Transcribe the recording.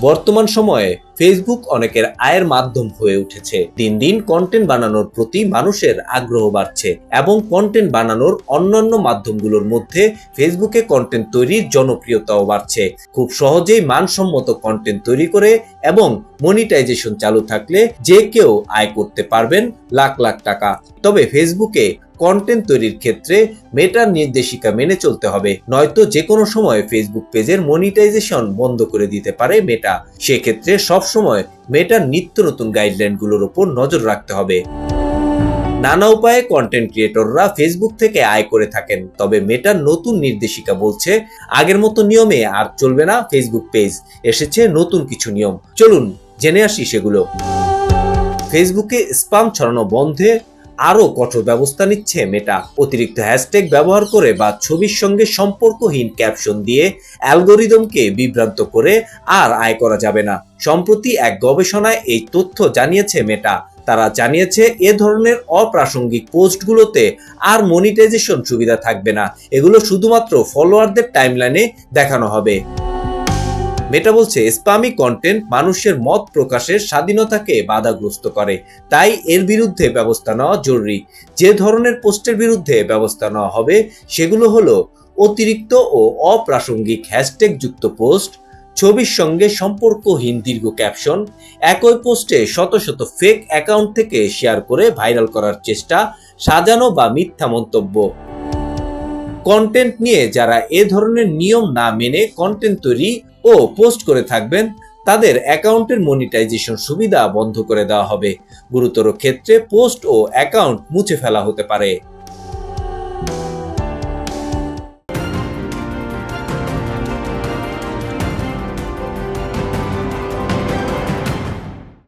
বর্তমান সময়ে ফেসবুক অনেকের আয়ের মাধ্যম হয়ে উঠেছে। দিন দিন কন্টেন্ট বানানোর প্রতি মানুষের আগ্রহ বাড়ছে এবং কন্টেন্ট বানানোর অন্যান্য মাধ্যমগুলোর মধ্যে ফেসবুকে কন্টেন্ট তৈরির জনপ্রিয়তাও বাড়ছে। খুব সহজেই মানসম্মত কন্টেন্ট তৈরি করে এবং মনিটাইজেশন চালু থাকলে যে কেউ আয় করতে পারবেন লাখ লাখ টাকা। তবে ফেসবুকে কন্টেন্ট তৈরির ক্ষেত্রে মেটার নির্দেশিকা মেনে চলতে হবে, নয়তো যে কোনো সময় ফেসবুক পেজের মনিটাইজেশন বন্ধ করে দিতে পারে মেটা সেক্ষেত্রে সবসময় মেটার নিত্য নতুন গাইডলাইনগুলোর ওপর নজর রাখতে হবে। নানা উপায়ে কন্টেন্ট ক্রিয়েটররা ফেসবুক থেকে আয় করে থাকেন, তবে মেটার নতুন নির্দেশিকা বলছে, আগের মতো নিয়মে আর চলবে না ফেসবুক পেজ এসেছে নতুন কিছু নিয়ম। চলুন, জেনে আসি সেগুলো। ফেসবুকে স্পাম ছড়ানো বন্ধে আরও কঠোর ব্যবস্থা নিচ্ছে মেটা। অতিরিক্ত হ্যাশট্যাগ ব্যবহার করে বা ছবির সঙ্গে সম্পর্কহীন ক্যাপশন দিয়ে অ্যালগোরিদমকে বিভ্রান্ত করে আর আয় করা যাবে না। সম্প্রতি এক গবেষণায় এই তথ্য জানিয়েছে মেটা। তারা জানিয়েছে, এ ধরনের অপ্রাসঙ্গিক পোস্টগুলোতে আর মনিটাইজেশন সুবিধা থাকবে না। এগুলো শুধুমাত্র ফলোয়ারদের টাইমলাইনে দেখানো হবে। মেটা বলছে, স্পামি কন্টেন্ট মানুষের মত প্রকাশের স্বাধীনতাকে বাধাগ্রস্ত করে। তাই এর বিরুদ্ধে ব্যবস্থা নেওয়া জরুরি। যে ধরনের পোস্টের বিরুদ্ধে ব্যবস্থা নেওয়া হবে, সেগুলো হলো অতিরিক্ত ও অপ্রাসঙ্গিক হ্যাশট্যাগ যুক্ত পোস্ট, ছবির সঙ্গে সম্পর্কহীন দীর্ঘ ক্যাপশন, একই পোস্টে শত শত ফেক অ্যাকাউন্ট থেকে শেয়ার করে ভাইরাল করার চেষ্টা, সাজানো বা মিথ্যা মন্তব্য। কন্টেন্ট নিয়ে যারা এ ধরনের নিয়ম না মেনে কন্টেন্ট তৈরি ও পোস্ট করে থাকবেন, তাদের অ্যাকাউন্টের মনিটাইজেশন সুবিধা বন্ধ করে দেওয়া হবে। গুরুতর ক্ষেত্রে পোস্ট ও অ্যাকাউন্ট মুছে ফেলা হতে পারে।